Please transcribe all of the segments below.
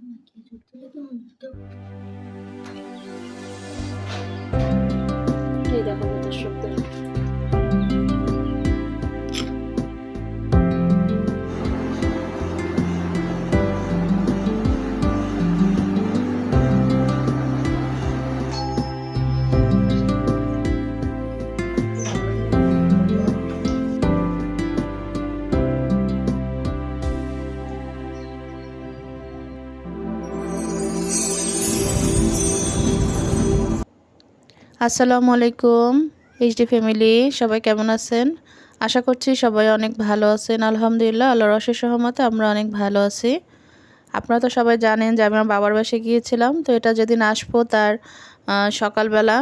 妈妈，继续推动我。আসসালামু আলাইকুম HD family সবাই কেমন আছেন? আশা করছি সবাই অনেক ভালো আছেন। আলহামদুলিল্লাহ, আল্লাহর অশেষ সহমতে আমরা অনেক ভালো আছি। আপনারা তো সবাই জানেন যে আমি আমার বাবার বাসে গিয়েছিলাম, তো এটা যেদিন আসব তার সকালবেলা।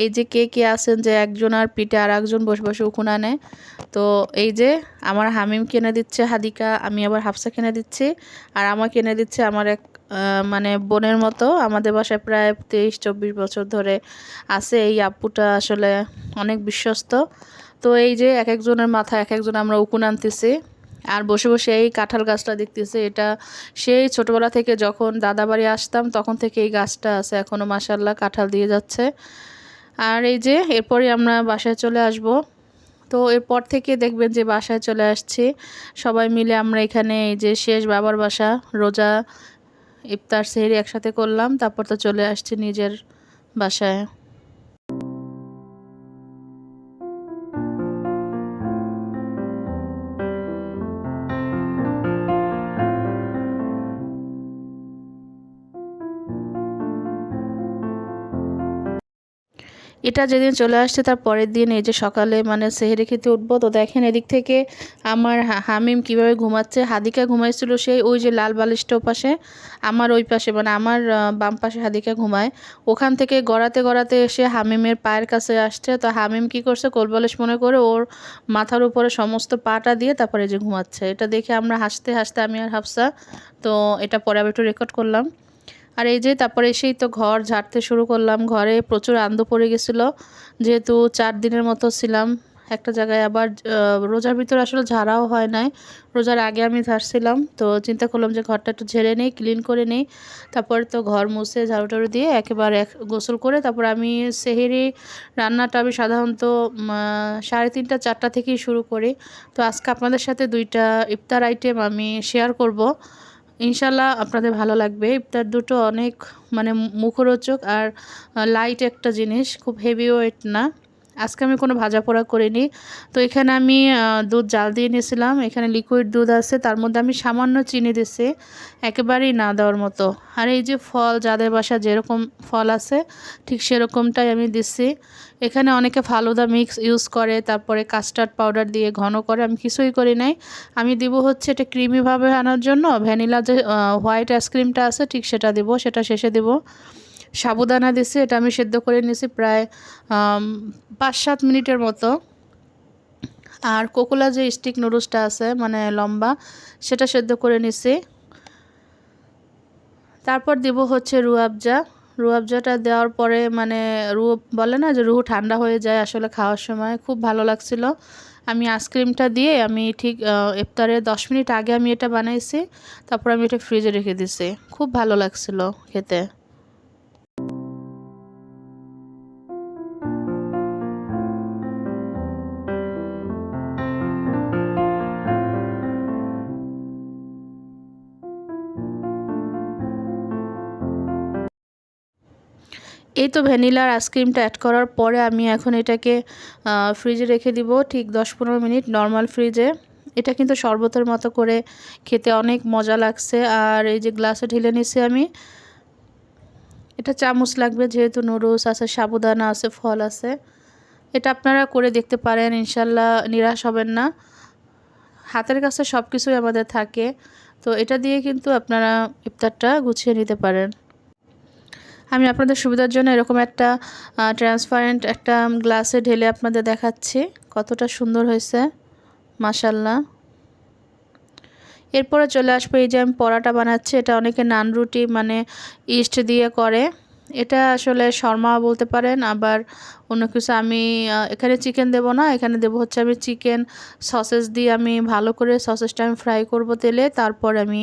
এই যে কে কে আছেন যে একজন আর পিঠে আর একজন বসে বসে উকুন আনে। তো এই যে আমার হামিম কিনে দিচ্ছে হাদিকা, আমি আবার হাফসা কিনে দিচ্ছি। আর আমার কিনে দিচ্ছে আমার এক মানে বোনের মতো আমাদের বাসায় প্রায় তেইশ, চব্বিশ বছর ধরে আছে। এই আপুটা আসলে অনেক বিশ্বস্ত। তো এই যে এক একজনের মাথায় এক একজন আমরা উকুন আনতেছি আর বসে বসে এই কাঁঠাল গাছটা দেখতেছে। এটা সেই ছোটবেলা থেকে যখন দাদা বাড়ি আসতাম, তখন থেকে এই গাছটা আছে। এখনও মাসাল্লাহ কাঁঠাল দিয়ে যাচ্ছে। আর এই যে এরপরে আমরা বাসায় চলে আসব। তো এরপর থেকে দেখবেন যে বাসায় চলে আসছি। সবাই মিলে আমরা এখানে এই যে শেষ বাবার বাসা, রোজা ইফতার সেহরি একসাথে করলাম তারপর তো চলে আসছি নিজের বাসায়। এটা যেদিন চলে আসছে তার পরের দিন এই যে সকালে মানে সেহেরি খেতে উঠবো, তো দেখেন এদিক থেকে আমার হামিম কীভাবে ঘুমাচ্ছে, হাদিকা ঘুমাইছিল সেই ওই যে লাল বালিশটা পাশে, আমার ওই পাশে মানে আমার বাম পাশে হাদিকা ঘুমায়। ওখান থেকে গড়াতে গড়াতে এসে হামিমের পায়ের কাছে আসছে, তো হামিম কি করছে কোলবালিশ মনে করে ওর মাথার উপরে সমস্ত পাটা দিয়ে তারপরে যে ঘুমাচ্ছে। এটা দেখে আমরা হাসতে হাসতে আমি আর হাফসা, তো এটা পরে আবার একটু রেকর্ড করলাম। আর এই যে তারপরে এসেই তো ঘর ঝাড়তে শুরু করলাম। ঘরে প্রচুর আন্দো পড়ে গেছিল। যেহেতু চার দিনের মতো ছিলাম, একটা জায়গায় আবার রোজার ভিতরে আসলে ঝাড়াও হয় নাই। রোজার আগে আমি ঝাড়ছিলাম, তো চিন্তা করলাম যে ঘরটা একটু ঝেড়ে নিই ক্লিন করে নিই। তারপরে তো ঘর মুছে ঝাড়ু টাড়ু দিয়ে একেবারে এক গোসল করে তারপর আমি সেহেরি রান্নাটা আমি সাধারণত সাড়ে তিনটা, চারটা থেকেই শুরু করি। তো আজকে আপনাদের সাথে দুইটা ইফতার আইটেম আমি শেয়ার করব। ইনশাল্লাহ আপনাদের ভালো লাগবে। ইফতার দুটো অনেক মানে মুখরোচক আর লাইট একটা জিনিস, খুব হেভি ওয়েট না। আজকে আমি কোনো ভাজা পোড়া করিনি। তো এখানে আমি দুধ জাল দিয়ে নিয়েছিলাম। এখানে লিকুইড দুধ আছে। তার মধ্যে আমি সামান্য চিনি দিছি। একেবারেই না দেওয়ার মতো। আর এই যে ফল, যাদের বাসা যেরকম ফল আছে, ঠিক সেরকমটাই আমি দিচ্ছি এখানে অনেকে ফালুদা মিক্স ইউজ করে, তারপরে কাস্টার্ড পাউডার দিয়ে ঘন করে। আমি কিছুই করি নাই। আমি দিব হচ্ছে এটা ক্রিমিভাবে আনার জন্য। ভ্যানিলা যে হোয়াইট আইসক্রিমটা আছে, ঠিক সেটা দিব। সেটা শেষে দিব। সাবুদানা দিছি এটা আমি সেদ্ধ করে নিয়েছি প্রায় পাঁচ সাত মিনিটের মতো। আর কোকোলা যে স্টিক নুডলসটা আছে মানে লম্বা সেটা সেদ্ধ করে নিছি। তারপর দিব হচ্ছে রুয়াবজা রুয়াবজাটা দেওয়ার পরে মানে রু বলে না যে রুহু ঠান্ডা হয়ে যায় আসলে খাওয়ার সময় খুব ভালো লাগছিল। আমি আইসক্রিমটা দিয়ে আমি ঠিক আহ, ইফতারের দশ মিনিট আগে আমি এটা বানাইছি তারপর আমি এটা ফ্রিজে রেখে দিছি। খুব ভালো লাগছিল খেতে। এই তো ভ্যানিলার আইসক্রিমটা অ্যাড করার পরে আমি এখন এটাকে ফ্রিজে রেখে দিব ঠিক দশ পনেরো মিনিট নর্মাল ফ্রিজে এটা কিন্তু শরবতের মতো করে খেতে অনেক মজা লাগছে। আর এই যে গ্লাসে ঢেলে নিছি আমি। এটা চামচ লাগবে যেহেতু নুডলস আছে, সাবুদানা আছে, ফল আছে। এটা আপনারা করে দেখতে পারেন, ইনশাল্লাহ নিরাশ হবেন না। হাতের কাছে সব কিছুই আমাদের থাকে। তো এটা দিয়ে কিন্তু আপনারা ইফতারটা গুছিয়ে নিতে পারেন। আমি আপনাদের সুবিধার জন্য এরকম একটা ট্রান্সপারেন্ট একটা গ্লাসে ঢেলে আপনাদের দেখাচ্ছি। কতটা সুন্দর হয়েছে মাসাল্লাহ এরপরে চলে আসব, এই যে আমি পরাটা বানাচ্ছি, এটা অনেকে নান রুটি মানে ইস্ট দিয়ে করে। এটা আসলে শর্মা বলতে পারেন, আবার অন্য কিছু আমি এখানে চিকেন দেব না, এখানে দেব হচ্ছে আমি চিকেন সসেস দিয়ে আমি ভালো করে সসেসটা আমি ফ্রাই করব তেলে, তারপর আমি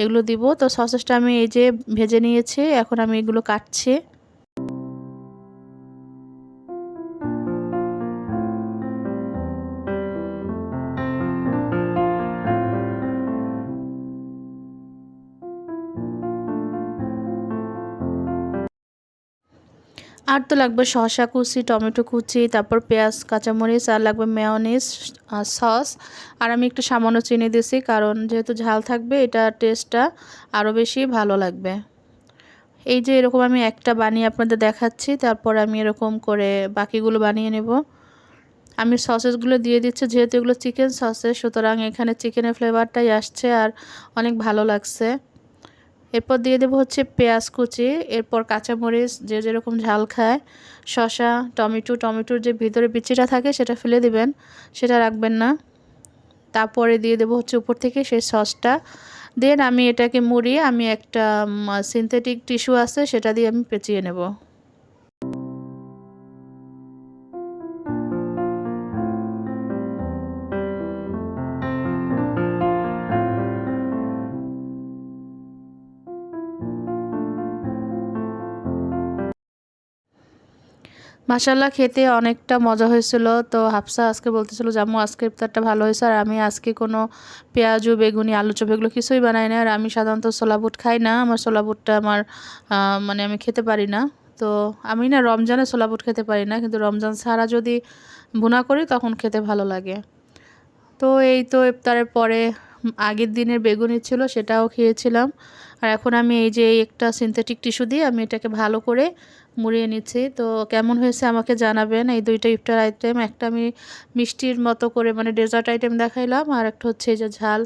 এগুলো দিব। তো সসেসটা আমি এই যে ভেজে নিয়েছি, এখন আমি এগুলো কাটছি। আর তো লাগবে শসা কুচি, টমেটো কুচি, তারপর পেঁয়াজ, কাঁচামরিচ, আর লাগবে মেয়নিজ সস আর আমি একটু সামান্য চিনি দিছি, কারণ যেহেতু ঝাল থাকবে, এটা টেস্টটা আরও বেশি ভালো লাগবে। এই যে এরকম আমি একটা বানিয়ে আপনাদের দেখাচ্ছি, তারপর আমি এরকম করে বাকিগুলো বানিয়ে নেব। আমি সসেসগুলো দিয়ে দিচ্ছি, যেহেতু এগুলো চিকেন সসেস সুতরাং এখানে চিকেনের ফ্লেভারটাই আসছে, আর অনেক ভালো লাগছে। এরপর দিয়ে দেবো হচ্ছে পেঁয়াজ কুচি, এরপর কাঁচামরিচ, যে যেরকম ঝাল খায় শশা টমেটো, টমেটোর যে ভিতরে বিচিটা থাকে সেটা ফেলে দিবেন, সেটা রাখবেন না। তারপরে দিয়ে দেবো হচ্ছে উপর থেকে সেই সসটা। দেন আমি এটাকে মুড়িয়ে আমি একটা সিনথেটিক টিস্যু আছে সেটা দিয়ে আমি পেঁচিয়ে নেব। মাসাল্লাহ খেতে অনেকটা মজা হয়েছিল। তো হাফসা আজকে বলতেছিল জামু আজকে ইফতারটা ভালো হয়েছে। আর আমি আজকে কোনো পেঁয়াজু, বেগুনি, আলু চপ এগুলো কিছুই বানাই না আর আমি সাধারণত ছোলা বুট খাই না। আমার ছোলা বুটটা আমার মানে আমি খেতে পারি না। তো আমি না রমজানে ছোলা বুট খেতে পারি না। কিন্তু রমজান ছাড়া যদি ভুনা করি, তখন খেতে ভালো লাগে। তো এই তো ইফতারের পরে আগের দিনের বেগুনি ছিল সেটাও খেয়েছিলাম। আর এখন আমি এই যে একটা সিনথেটিক টিস্যু দিয়ে আমি এটাকে ভালো করে মুড়িয়ে নিচ্ছি। তো কেমন হয়েছে আমাকে জানাবেন। এই দুইটা ইফটার আইটেম একটা আমি মিষ্টির মতো করে মানে ডেজার্ট আইটেম দেখাইলাম আর একটা হচ্ছে এই যে ঝাল।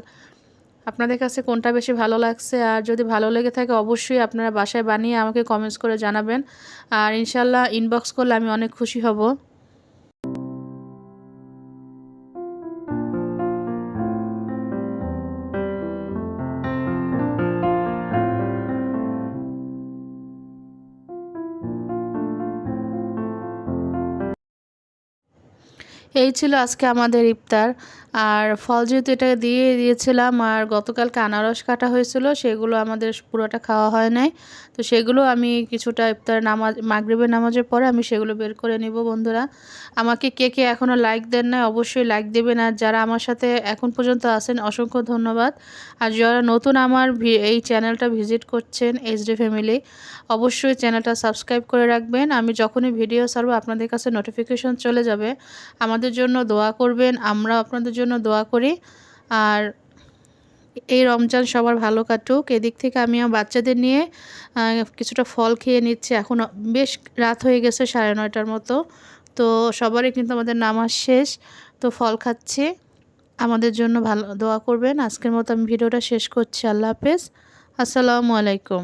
আপনাদের কাছে কোনটা বেশি ভালো লাগছে? আর যদি ভালো লেগে থাকে অবশ্যই আপনারা বাসায় বানিয়ে আমাকে কমেন্টস করে জানাবেন। আর ইনশাল্লাহ ইনবক্স করলে আমি অনেক খুশি হব। এই ছিল আজকে আমাদের ইফতার। আর ফল যেহেতু এটা দিয়ে দিয়েছিলাম, আর গতকালকে আনারস কাটা হয়েছিল, সেগুলো আমাদের পুরোটা খাওয়া হয় নাই। তো সেগুলো আমি কিছুটা ইফতার নামাজ, মাগরিবের নামাজের পরে আমি সেগুলো বের করে নিব বন্ধুরা। আমাকে কে কে এখনও লাইক দেন নাই, অবশ্যই লাইক দেবেন। আর যারা আমার সাথে এখন পর্যন্ত আছেন, অসংখ্য ধন্যবাদ। আর যারা নতুন আমার এই চ্যানেলটা ভিজিট করছেন এইচ এইচডি ফ্যামিলি অবশ্যই চ্যানেলটা সাবস্ক্রাইব করে রাখবেন। আমি যখনই ভিডিও ছাড়বো, আপনাদের কাছে নোটিফিকেশন চলে যাবে। আমাদের জন্য দোয়া করবেন। আমরা আপনাদের জন্য দোয়া করি। আর এই রমজান সবার ভালো কাটুক। এদিক থেকে আমি আমার বাচ্চাদের নিয়ে কিছুটা ফল খেয়ে নিচ্ছি। এখন বেশ রাত হয়ে গেছে সাড়ে নয়টার মতো। তো সবারই কিন্তু আমাদের নামাজ শেষ। তো ফল খাচ্ছে। আমাদের জন্য ভালো দোয়া করবেন। আজকের মতো আমি ভিডিওটা শেষ করছি। আল্লাহ হাফেজ। আসসালামু আলাইকুম।